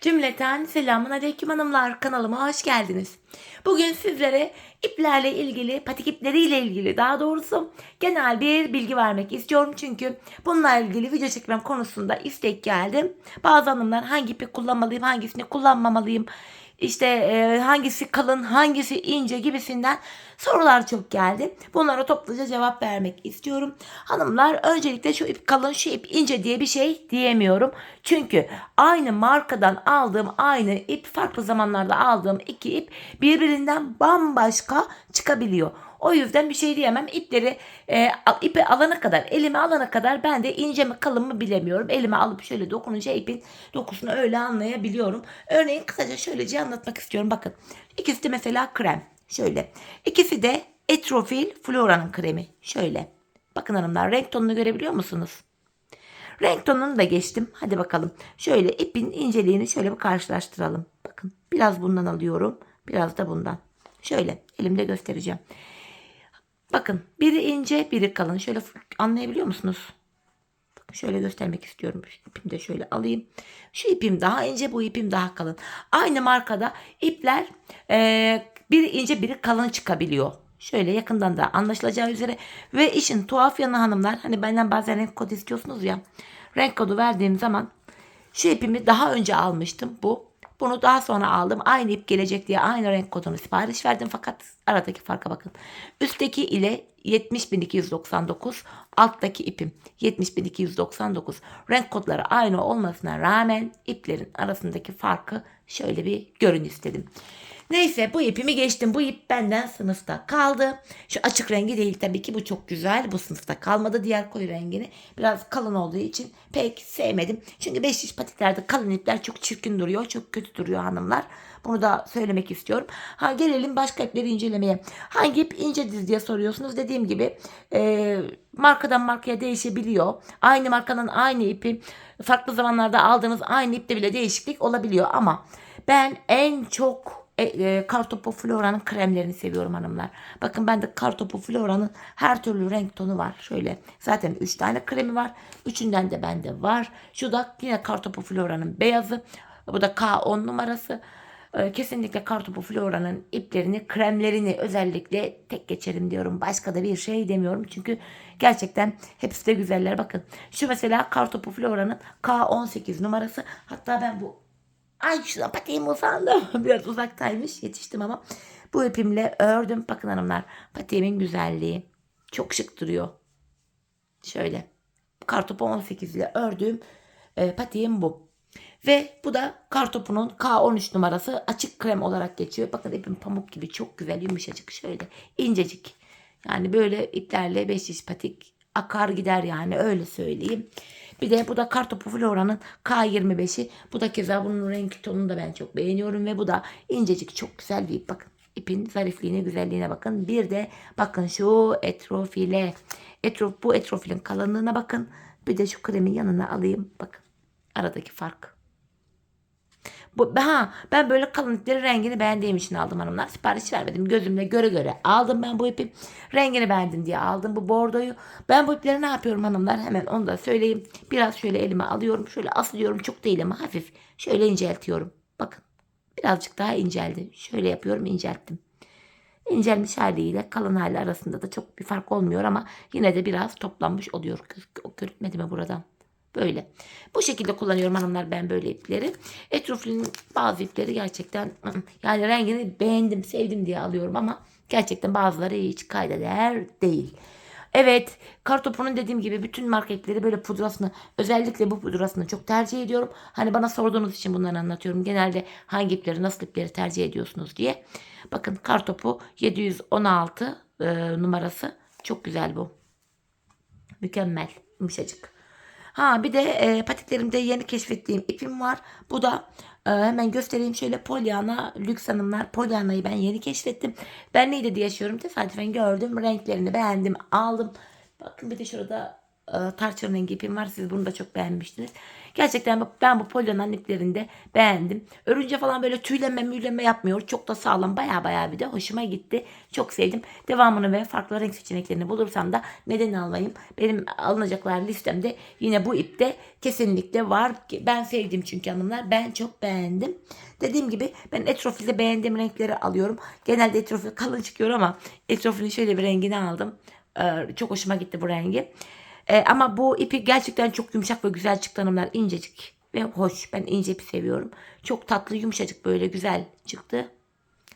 Cümleten selamun aleyküm hanımlar kanalıma hoş geldiniz. Bugün sizlere iplerle ilgili, patik ipleriyle ilgili daha doğrusu genel bir bilgi vermek istiyorum. Çünkü bununla ilgili video çekmem konusunda istek geldi. Bazı hanımlar hangi ipi kullanmalıyım, hangisini kullanmamalıyım, işte e, hangisi kalın, hangisi ince gibisinden sorular çok geldi. Bunlara topluca cevap vermek istiyorum. Hanımlar öncelikle şu ip kalın, şu ip ince diye bir şey diyemiyorum. Çünkü aynı markadan aldığım aynı ip farklı zamanlarda aldığım iki ip birbirinden bambaşka çıkabiliyor. O yüzden bir şey diyemem. İpleri e, ipi alana kadar, elime alana kadar ben de ince mi kalın mı bilemiyorum. Elime alıp şöyle dokununca ipin dokusunu öyle anlayabiliyorum. Örneğin kısaca şöylece anlatmak istiyorum. Bakın ikisi de mesela krem. Şöyle. İkisi de Etrofil Flora'nın kremi. Şöyle. Bakın hanımlar renk tonunu görebiliyor musunuz? Renk tonunu da geçtim. Hadi bakalım. Şöyle ipin inceliğini şöyle bir karşılaştıralım. Bakın biraz bundan alıyorum. Biraz da bundan. Şöyle elimde göstereceğim. Bakın biri ince biri kalın. Şöyle anlayabiliyor musunuz? Şöyle göstermek istiyorum. Şu de şöyle alayım. Şu ipim daha ince bu ipim daha kalın. Aynı markada ipler e, biri ince biri kalın çıkabiliyor. Şöyle yakından da anlaşılacağı üzere ve işin tuhaf yanı hanımlar hani benden bazen renk kodu istiyorsunuz ya renk kodu verdiğim zaman şu ipimi daha önce almıştım bu bunu daha sonra aldım. Aynı ip gelecek diye aynı renk kodunu sipariş verdim fakat aradaki farka bakın. Üstteki ile 70.299, alttaki ipim 70.299. Renk kodları aynı olmasına rağmen iplerin arasındaki farkı şöyle bir görün istedim. Neyse bu ipimi geçtim. Bu ip benden sınıfta kaldı. Şu açık rengi değil tabii ki bu çok güzel. Bu sınıfta kalmadı diğer koyu rengini. Biraz kalın olduğu için pek sevmedim. Çünkü 5 iş patiklerde kalın ipler çok çirkin duruyor. Çok kötü duruyor hanımlar. Bunu da söylemek istiyorum. Ha gelelim başka ipleri incelemeye. Hangi ip incedir diye soruyorsunuz. Dediğim gibi e, markadan markaya değişebiliyor. Aynı markanın aynı ipi farklı zamanlarda aldığınız aynı ipte bile değişiklik olabiliyor ama ben en çok e, e, Kartopu Flora'nın kremlerini seviyorum hanımlar. Bakın bende Kartopu Flora'nın her türlü renk tonu var. Şöyle zaten 3 tane kremi var. Üçünden de bende var. Şu da yine Kartopu Flora'nın beyazı. Bu da K10 numarası. E, kesinlikle Kartopu Flora'nın iplerini, kremlerini özellikle tek geçerim diyorum. Başka da bir şey demiyorum. Çünkü gerçekten hepsi de güzeller. Bakın şu mesela Kartopu Flora'nın K18 numarası. Hatta ben bu Ay şuna patiğim uzandı. Biraz uzaktaymış yetiştim ama bu ipimle ördüm. Bakın hanımlar patiğimin güzelliği. Çok şık duruyor. Şöyle. Kartopu 18 ile ördüğüm e, patiğim bu. Ve bu da kartopunun K13 numarası açık krem olarak geçiyor. Bakın ipim pamuk gibi çok güzel yumuşacık şöyle incecik. Yani böyle iplerle 5 iş patik akar gider yani öyle söyleyeyim. Bir de bu da Kartopu Flora'nın K25'i. Bu da keza bunun renk tonunu da ben çok beğeniyorum ve bu da incecik çok güzel bir ip. Bakın ipin zarifliğine güzelliğine bakın. Bir de bakın şu etrofile. Etrof, bu etrofilin kalınlığına bakın. Bir de şu kremin yanına alayım. Bakın aradaki fark. Bu, ha, ben böyle kalın ipleri rengini beğendiğim için aldım hanımlar. Sipariş vermedim. Gözümle göre göre aldım ben bu ipi. Rengini beğendim diye aldım bu bordoyu. Ben bu ipleri ne yapıyorum hanımlar? Hemen onu da söyleyeyim. Biraz şöyle elime alıyorum. Şöyle asılıyorum. Çok değil ama hafif. Şöyle inceltiyorum. Bakın. Birazcık daha inceldi. Şöyle yapıyorum incelttim. İncelmiş haliyle kalın hali arasında da çok bir fark olmuyor ama yine de biraz toplanmış oluyor. Görünmedi mi buradan? Böyle. Bu şekilde kullanıyorum hanımlar ben böyle ipleri. Etrofil'in bazı ipleri gerçekten yani rengini beğendim, sevdim diye alıyorum ama gerçekten bazıları hiç kayda değer değil. Evet, kartopunun dediğim gibi bütün marka ipleri böyle pudrasını özellikle bu pudrasını çok tercih ediyorum. Hani bana sorduğunuz için bunları anlatıyorum. Genelde hangi ipleri nasıl ipleri tercih ediyorsunuz diye. Bakın kartopu 716 e, numarası. Çok güzel bu. Mükemmel. Yumuşacık. Ha bir de e, patiklerimde yeni keşfettiğim ipim var. Bu da e, hemen göstereyim şöyle Pollyanna Lüks Hanımlar. Pollyanna'yı ben yeni keşfettim. Ben neydi diye yaşıyorum. Tesadüfen gördüm. Renklerini beğendim. Aldım. Bakın bir de şurada tarçın rengi ipim var. Siz bunu da çok beğenmiştiniz. Gerçekten ben bu polyanın iplerini de beğendim. Örünce falan böyle tüyleme müyleme yapmıyor. Çok da sağlam baya baya bir de hoşuma gitti. Çok sevdim. Devamını ve farklı renk seçeneklerini bulursam da neden almayayım. Benim alınacaklar listemde yine bu ipte kesinlikle var. Ben sevdim çünkü hanımlar. Ben çok beğendim. Dediğim gibi ben etrofilde beğendiğim renkleri alıyorum. Genelde etrofil kalın çıkıyor ama etrofilin şöyle bir rengini aldım. Ee, çok hoşuma gitti bu rengi. Ee, ama bu ipi gerçekten çok yumuşak ve güzel çıktı hanımlar. İncecik ve hoş. Ben ince ipi seviyorum. Çok tatlı yumuşacık böyle güzel çıktı.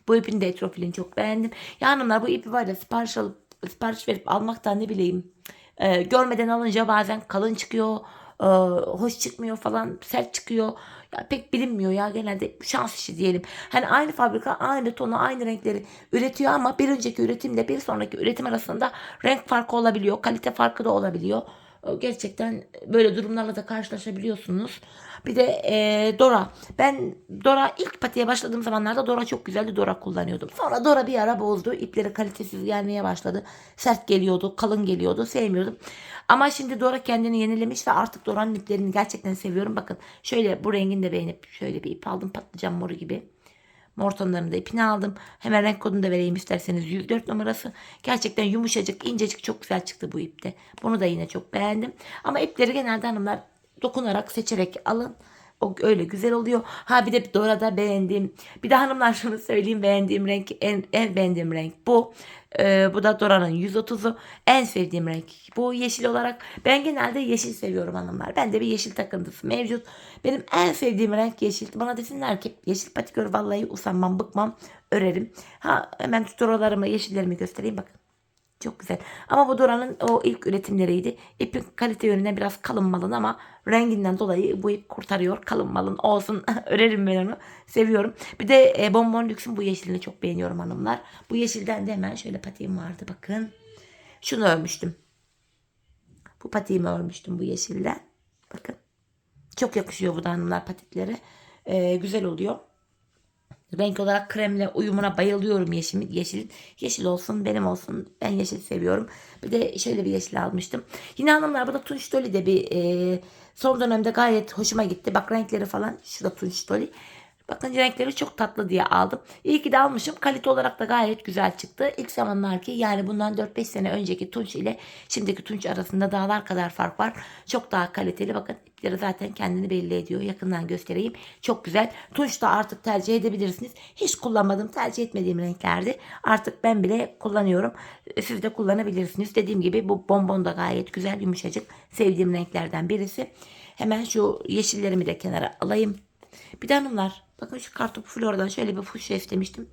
Bu ipin de etrofilini çok beğendim. Ya hanımlar bu ipi var ya sipariş alıp sipariş verip almaktan ne bileyim. e, görmeden alınca bazen kalın çıkıyor. e, hoş çıkmıyor falan sert çıkıyor. Ya pek bilinmiyor ya genelde şans işi diyelim. Hani aynı fabrika aynı tonu aynı renkleri üretiyor ama bir önceki üretimle bir sonraki üretim arasında renk farkı olabiliyor. Kalite farkı da olabiliyor. Gerçekten böyle durumlarla da karşılaşabiliyorsunuz. Bir de e, Dora. Ben Dora ilk patiye başladığım zamanlarda Dora çok güzeldi. Dora kullanıyordum. Sonra Dora bir ara bozdu. İpleri kalitesiz gelmeye başladı. Sert geliyordu, kalın geliyordu. Sevmiyordum. Ama şimdi Dora kendini yenilemiş ve artık Dora'nın iplerini gerçekten seviyorum. Bakın şöyle bu rengini de beğenip şöyle bir ip aldım. Patlıcan moru gibi. Mor tonlarını da ipini aldım. Hemen renk kodunu da vereyim isterseniz. 104 numarası. Gerçekten yumuşacık, incecik çok güzel çıktı bu ipte. Bunu da yine çok beğendim. Ama ipleri genelde hanımlar dokunarak, seçerek alın. O öyle güzel oluyor. Ha bir de Dora'da beğendiğim. Bir de hanımlar şunu söyleyeyim beğendiğim renk en, en beğendiğim renk bu. Ee, bu da Dora'nın 130'u. En sevdiğim renk bu yeşil olarak. Ben genelde yeşil seviyorum hanımlar. Bende bir yeşil takıntısı mevcut. Benim en sevdiğim renk yeşil. Bana desinler ki yeşil patik ör vallahi usanmam bıkmam örerim. Ha hemen Dora'larımı yeşillerimi göstereyim bakın. Çok güzel. Ama bu Dora'nın o ilk üretimleriydi. İpin kalite yönüne biraz kalın malın ama renginden dolayı bu ip kurtarıyor. Kalın malın olsun. Örerim ben onu. Seviyorum. Bir de e, Bonbon Luxe'un bu yeşilini çok beğeniyorum hanımlar. Bu yeşilden de hemen şöyle patiğim vardı bakın. Şunu örmüştüm. Bu patiğimi örmüştüm bu yeşilden. Bakın. Çok yakışıyor bu da hanımlar patiklere. E, güzel oluyor. Renk olarak kremle uyumuna bayılıyorum yeşil, yeşil. Yeşil olsun benim olsun. Ben yeşil seviyorum. Bir de şöyle bir yeşil almıştım. Yine hanımlar bu da Tunç Doli de bir e, son dönemde gayet hoşuma gitti. Bak renkleri falan. Şu da Tunç Doli. Bakın renkleri çok tatlı diye aldım. İyi ki de almışım. Kalite olarak da gayet güzel çıktı. İlk zamanlar ki yani bundan 4-5 sene önceki tunç ile şimdiki tunç arasında dağlar kadar fark var. Çok daha kaliteli. Bakın ipleri zaten kendini belli ediyor. Yakından göstereyim. Çok güzel. Tunç da artık tercih edebilirsiniz. Hiç kullanmadım. Tercih etmediğim renklerdi. Artık ben bile kullanıyorum. Siz de kullanabilirsiniz. Dediğim gibi bu bonbon da gayet güzel yumuşacık. Sevdiğim renklerden birisi. Hemen şu yeşillerimi de kenara alayım. Bir de hanımlar bakın şu kartopu floradan şöyle bir fuşya istemiştim.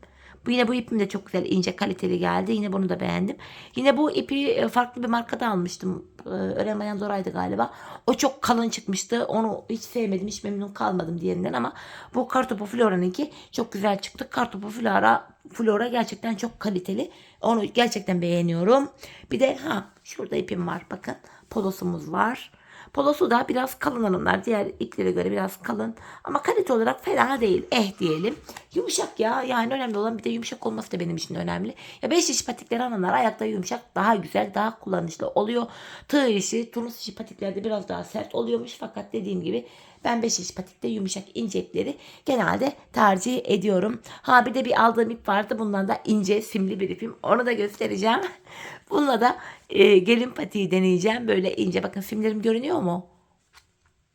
Bu yine bu ipim de çok güzel ince kaliteli geldi. Yine bunu da beğendim. Yine bu ipi e, farklı bir markada almıştım. Ee, Öğrenmeyen Zoray'dı galiba. O çok kalın çıkmıştı. Onu hiç sevmedim. Hiç memnun kalmadım diğerinden ama bu kartopu flora'nınki çok güzel çıktı. Kartopu flora, flora gerçekten çok kaliteli. Onu gerçekten beğeniyorum. Bir de ha şurada ipim var. Bakın polosumuz var. Polosu da biraz kalın hanımlar. Diğer iplere göre biraz kalın. Ama kalite olarak fena değil. Eh diyelim. Yumuşak ya. Yani önemli olan bir de yumuşak olması da benim için önemli. Ya 5 iş patikleri hanımlar ayakta yumuşak. Daha güzel, daha kullanışlı oluyor. Tığ işi, turnus işi patiklerde biraz daha sert oluyormuş. Fakat dediğim gibi ben 5 iş patikte yumuşak ince ipleri genelde tercih ediyorum. Ha bir de bir aldığım ip vardı. Bundan da ince simli bir ipim. Onu da göstereceğim. Bununla da e, gelin patiği deneyeceğim. Böyle ince. Bakın simlerim görünüyor mu?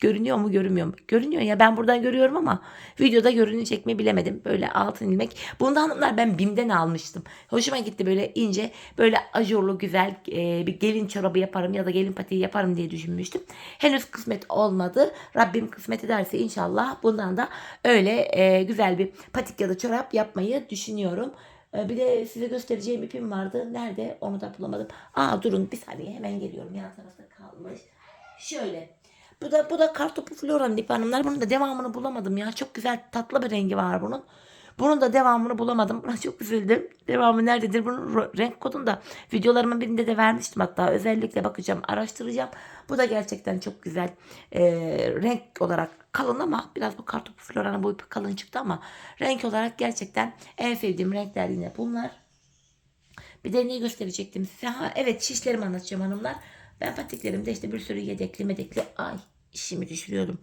Görünüyor mu görünmüyor mu? Görünüyor ya ben buradan görüyorum ama videoda görünecek mi bilemedim. Böyle altın ilmek. Bunu da hanımlar ben BİM'den almıştım. Hoşuma gitti böyle ince böyle ajurlu güzel e, bir gelin çorabı yaparım ya da gelin patiği yaparım diye düşünmüştüm. Henüz kısmet olmadı. Rabbim kısmet ederse inşallah bundan da öyle e, güzel bir patik ya da çorap yapmayı düşünüyorum. E, Bir de size göstereceğim ipim vardı. Nerede? Onu da bulamadım. Aa durun bir saniye hemen geliyorum. Yan tarafta kalmış. Şöyle. Bu da bu da kartopu floranın ipi hanımlar. Bunun da devamını bulamadım ya. Çok güzel tatlı bir rengi var bunun. Bunun da devamını bulamadım. Buna çok üzüldüm. Devamı nerededir? Bunun renk kodunu da videolarımın birinde de vermiştim hatta. Özellikle bakacağım, araştıracağım. Bu da gerçekten çok güzel. Ee, renk olarak kalın ama biraz bu kartopu floranın ipi kalın çıktı ama renk olarak gerçekten en sevdiğim renkler yine bunlar. Bir de ne gösterecektim size? Ha, evet şişlerimi anlatacağım hanımlar. Ben patiklerimde işte bir sürü yedekli medekli ay işimi düşürüyorum.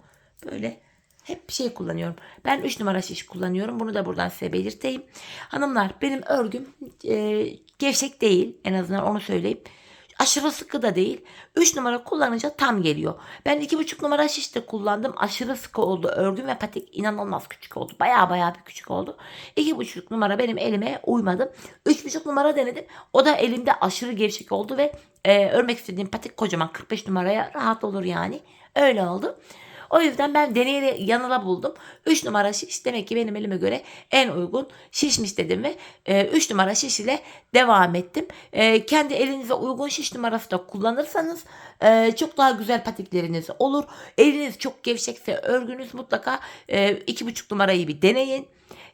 Böyle hep şey kullanıyorum. Ben 3 numara şiş kullanıyorum. Bunu da buradan size belirteyim. Hanımlar benim örgüm e, gevşek değil. En azından onu söyleyeyim. Aşırı sıkı da değil. 3 numara kullanınca tam geliyor. Ben 2,5 numara şiş de kullandım. Aşırı sıkı oldu. Örgüm ve patik inanılmaz küçük oldu. Baya baya bir küçük oldu. 2,5 numara benim elime uymadı. 3,5 numara denedim. O da elimde aşırı gevşek oldu ve e, örmek istediğim patik kocaman 45 numaraya rahat olur yani. Öyle oldu. O yüzden ben deneyerek yanıla buldum. 3 numara şiş demek ki benim elime göre en uygun şişmiş dedim ve 3 numara şiş ile devam ettim. E, kendi elinize uygun şiş numarası da kullanırsanız e, çok daha güzel patikleriniz olur. Eliniz çok gevşekse örgünüz mutlaka e, 2,5 numarayı bir deneyin.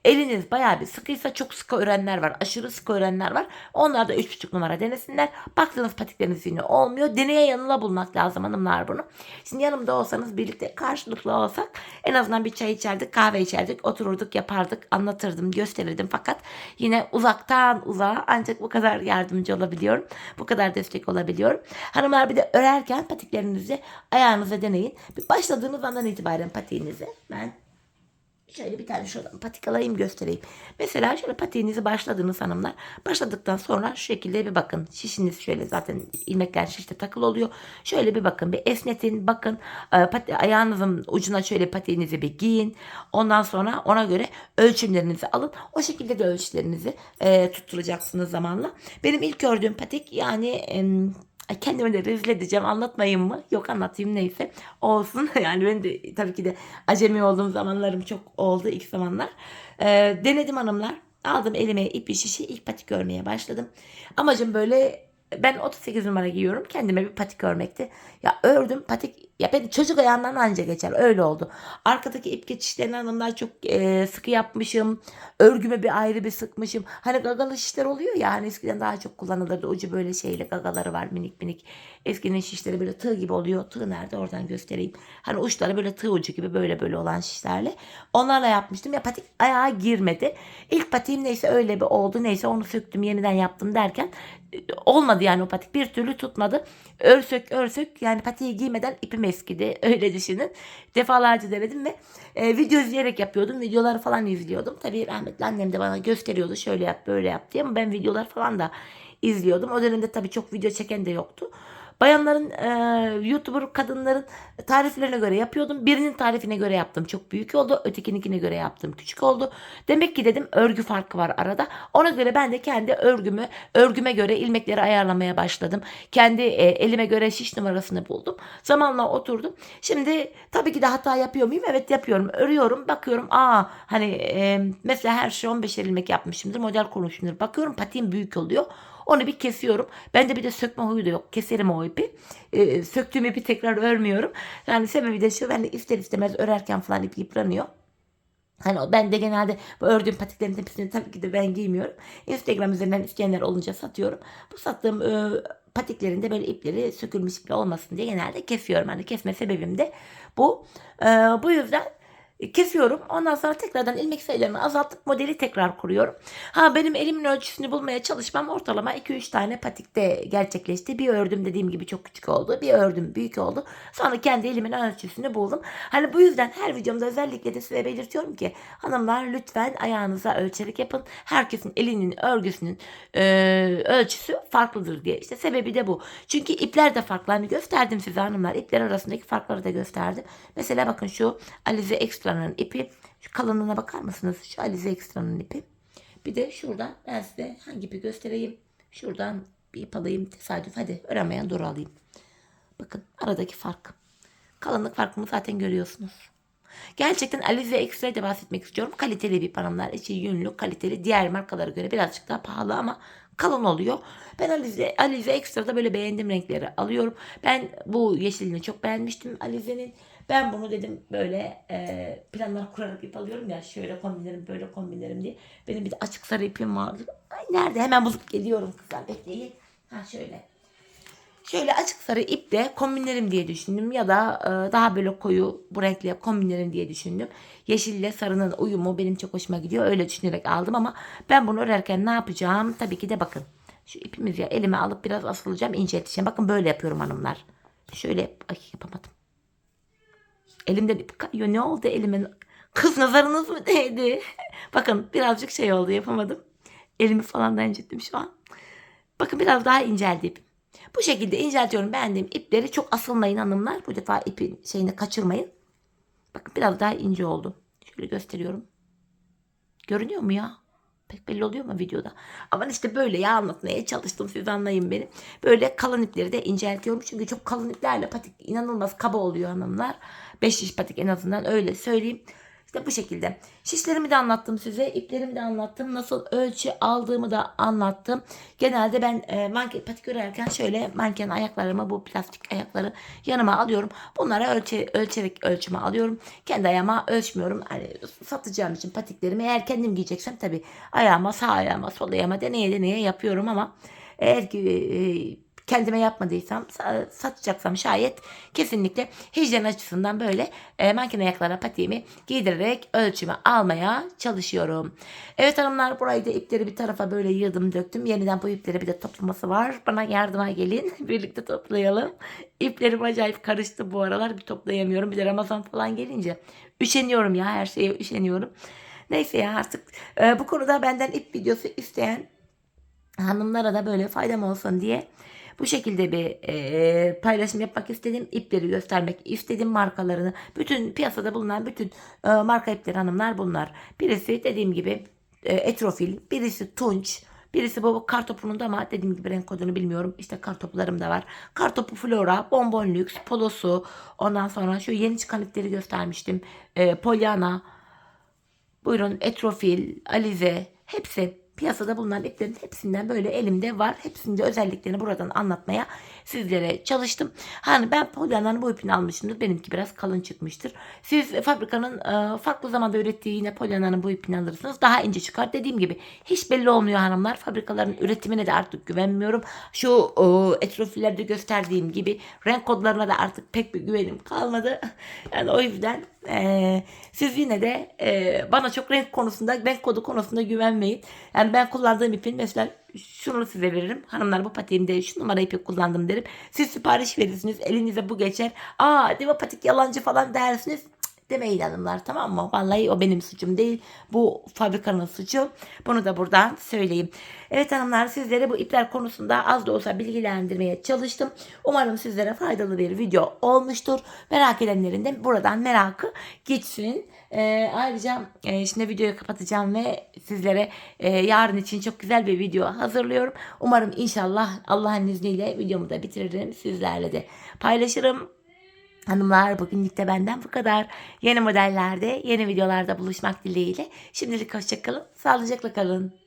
Eliniz bayağı bir sıkıysa çok sıkı örenler var. Aşırı sıkı örenler var. Onlar da 3,5 numara denesinler. Baktığınız patikleriniz yine olmuyor. Deneye yanıla bulmak lazım hanımlar bunu. Şimdi yanımda olsanız birlikte karşılıklı olsak en azından bir çay içerdik, kahve içerdik, otururduk, yapardık, anlatırdım, gösterirdim. Fakat yine uzaktan uzağa ancak bu kadar yardımcı olabiliyorum. Bu kadar destek olabiliyorum. Hanımlar bir de örerken patiklerinizi ayağınıza deneyin. Bir başladığınız andan itibaren patiğinizi ben Şöyle bir tane şuradan patik alayım göstereyim. Mesela şöyle patiğinizi başladınız hanımlar. Başladıktan sonra şu şekilde bir bakın. Şişiniz şöyle zaten ilmekler şişte takılı oluyor. Şöyle bir bakın bir esnetin bakın. E, pati, ayağınızın ucuna şöyle patiğinizi bir giyin. Ondan sonra ona göre ölçümlerinizi alın. O şekilde de ölçülerinizi e, tutturacaksınız zamanla. Benim ilk gördüğüm patik yani... E, Ay kendimi de rezil edeceğim anlatmayayım mı? Yok anlatayım neyse. Olsun yani ben de tabii ki de acemi olduğum zamanlarım çok oldu ilk zamanlar. Ee, denedim hanımlar. Aldım elime ip bir şişi ilk patik örmeye başladım. Amacım böyle ben 38 numara giyiyorum. Kendime bir patik örmekti. Ya ördüm patik ya ben çocuk ayağından anca geçer. Öyle oldu. Arkadaki ip geçişlerini hanımlar çok e, sıkı yapmışım. Örgüme bir ayrı bir sıkmışım. Hani gagalı şişler oluyor ya. Hani eskiden daha çok kullanılırdı. Ucu böyle şeyle gagaları var minik minik. Eskinin şişleri böyle tığ gibi oluyor. Tığ nerede oradan göstereyim. Hani uçları böyle tığ ucu gibi böyle böyle olan şişlerle. Onlarla yapmıştım. Ya patik ayağa girmedi. İlk patiğim neyse öyle bir oldu. Neyse onu söktüm yeniden yaptım derken olmadı yani o patik. Bir türlü tutmadı. Örsök örsök yani patiği giymeden ipim eskidi. Öyle düşünün. Defalarca denedim ve e, video izleyerek yapıyordum. Videoları falan izliyordum. Tabii rahmetli annem de bana gösteriyordu. Şöyle yap böyle yap diye ama ben videolar falan da izliyordum. O dönemde tabii çok video çeken de yoktu. Bayanların, e, YouTuber kadınların tariflerine göre yapıyordum. Birinin tarifine göre yaptım. Çok büyük oldu. Ötekininkine göre yaptım. Küçük oldu. Demek ki dedim örgü farkı var arada. Ona göre ben de kendi örgümü, örgüme göre ilmekleri ayarlamaya başladım. Kendi e, elime göre şiş numarasını buldum. Zamanla oturdum. Şimdi tabii ki de hata yapıyor muyum? Evet yapıyorum. Örüyorum. Bakıyorum. Aa hani e, mesela her şey 15 ilmek yapmışımdır. Model kurmuşumdur. Bakıyorum patiğim büyük oluyor. Onu bir kesiyorum. Bende bir de sökme huyu da yok. Keserim o ipi. Ee, söktüğüm ipi tekrar örmüyorum. Yani sebebi de şu ben de ister istemez örerken falan ip yıpranıyor. Hani ben de genelde bu ördüğüm patiklerin hepsini tabii ki de ben giymiyorum. Instagram üzerinden isteyenler olunca satıyorum. Bu sattığım e, patiklerinde böyle ipleri sökülmüş ipli olmasın diye genelde kesiyorum. Hani kesme sebebim de bu. E, bu yüzden kesiyorum. Ondan sonra tekrardan ilmek sayılarını azaltıp modeli tekrar kuruyorum. Ha benim elimin ölçüsünü bulmaya çalışmam ortalama 2-3 tane patikte gerçekleşti. Bir ördüm dediğim gibi çok küçük oldu. Bir ördüm büyük oldu. Sonra kendi elimin ölçüsünü buldum. Hani bu yüzden her videomda özellikle de size belirtiyorum ki hanımlar lütfen ayağınıza ölçerek yapın. Herkesin elinin örgüsünün e, ölçüsü farklıdır diye. İşte sebebi de bu. Çünkü ipler de farklı. Hani gösterdim size hanımlar. İpler arasındaki farkları da gösterdim. Mesela bakın şu Alize Extra Extra'nın ipi. Şu kalınlığına bakar mısınız? Şu Alize Extra'nın ipi. Bir de şuradan ben size hangi ipi göstereyim. Şuradan bir ip alayım tesadüf. Hadi öğrenmeyen doğru alayım. Bakın aradaki fark. Kalınlık farkını zaten görüyorsunuz. Gerçekten Alize Extra'yı da bahsetmek istiyorum. Kaliteli bir hanımlar. İçi yünlü, kaliteli. Diğer markalara göre birazcık daha pahalı ama kalın oluyor. Ben Alize, Alize Extra'da böyle beğendiğim renkleri alıyorum. Ben bu yeşilini çok beğenmiştim Alize'nin. Ben bunu dedim böyle e, planlar kurarak ip alıyorum ya şöyle kombinlerim böyle kombinlerim diye. Benim bir de açık sarı ipim vardı. Ay nerede hemen bulup geliyorum kızlar bekleyin. Ha şöyle. Şöyle açık sarı iple kombinlerim diye düşündüm ya da e, daha böyle koyu bu renkle kombinlerim diye düşündüm. Yeşille sarının uyumu benim çok hoşuma gidiyor. Öyle düşünerek aldım ama ben bunu örerken ne yapacağım? Tabii ki de bakın. Şu ipimizi elime alıp biraz asılacağım incelteceğim. Bakın böyle yapıyorum hanımlar. Şöyle ay yapamadım. Elimden ip kayıyor. Ne oldu elimin? Kız nazarınız mı değdi? Bakın birazcık şey oldu yapamadım. Elimi falan da incittim şu an. Bakın biraz daha inceldi ipim. Bu şekilde inceltiyorum beğendiğim ipleri. Çok asılmayın hanımlar. Bu defa ipin şeyini kaçırmayın. Bakın biraz daha ince oldu. Şöyle gösteriyorum. Görünüyor mu ya? Pek belli oluyor mu videoda? Ama işte böyle ya anlatmaya çalıştım siz anlayın beni. Böyle kalın ipleri de inceltiyorum. Çünkü çok kalın iplerle patik inanılmaz kaba oluyor hanımlar. 5 şiş patik en azından öyle söyleyeyim. İşte bu şekilde. Şişlerimi de anlattım size. iplerimi de anlattım. Nasıl ölçü aldığımı da anlattım. Genelde ben e, manken patik örerken şöyle manken ayaklarımı bu plastik ayakları yanıma alıyorum. Bunlara ölçe, ölçerek ölçüme alıyorum. Kendi ayağıma ölçmüyorum. Hani satacağım için patiklerimi eğer kendim giyeceksem tabii ayağıma sağ ayağıma sol ayağıma deneye deneye yapıyorum ama eğer ki e, kendime yapmadıysam sa- satacaksam şayet kesinlikle hijyen açısından böyle e, makine ayaklarına patiğimi giydirerek ölçümü almaya çalışıyorum. Evet hanımlar burayı da ipleri bir tarafa böyle yığdım döktüm. Yeniden bu ipleri bir de toplaması var. Bana yardıma gelin. Birlikte toplayalım. İplerim acayip karıştı bu aralar. Bir toplayamıyorum. Bir de Ramazan falan gelince üşeniyorum ya her şeye üşeniyorum. Neyse ya artık e, bu konuda benden ip videosu isteyen hanımlara da böyle faydam olsun diye bu şekilde bir e, paylaşım yapmak istedim. İpleri göstermek istedim markalarını. Bütün piyasada bulunan bütün e, marka ipleri hanımlar bunlar. Birisi dediğim gibi e, etrofil, birisi tunç, birisi bu kartopunun da ama dediğim gibi renk kodunu bilmiyorum. İşte kartoplarım da var. Kartopu Flora, Bonbon Lux, Polosu. Ondan sonra şu yeni çıkan ipleri göstermiştim. E, Pollyanna, Buyurun Etrofil, Alize hepsi piyasada bulunan iplerin hepsinden böyle elimde var. Hepsinin de özelliklerini buradan anlatmaya sizlere çalıştım. Hani ben Polyana'nın bu ipini almışımdır. Benimki biraz kalın çıkmıştır. Siz fabrikanın e, farklı zamanda ürettiği yine Polyana'nın bu ipini alırsınız. Daha ince çıkar. Dediğim gibi hiç belli olmuyor hanımlar. Fabrikaların üretimine de artık güvenmiyorum. Şu e, etrofillerde gösterdiğim gibi renk kodlarına da artık pek bir güvenim kalmadı. Yani o yüzden e, siz yine de e, bana çok renk konusunda, renk kodu konusunda güvenmeyin. Yani ben kullandığım ipin mesela şunu size veririm. Hanımlar bu patiğimde şu numara ipi kullandım derim. Siz sipariş verirsiniz. Elinize bu geçer. Aa Diva patik yalancı falan dersiniz. Demeyin hanımlar tamam mı? Vallahi o benim suçum değil. Bu fabrikanın suçu. Bunu da buradan söyleyeyim. Evet hanımlar sizlere bu ipler konusunda az da olsa bilgilendirmeye çalıştım. Umarım sizlere faydalı bir video olmuştur. Merak edenlerin de buradan merakı geçsin. Ee, ayrıca e, şimdi videoyu kapatacağım ve sizlere e, yarın için çok güzel bir video hazırlıyorum. Umarım inşallah Allah'ın izniyle videomu da bitiririm. Sizlerle de paylaşırım. Hanımlar bugünlük de benden bu kadar. Yeni modellerde, yeni videolarda buluşmak dileğiyle. Şimdilik hoşçakalın. Sağlıcakla kalın.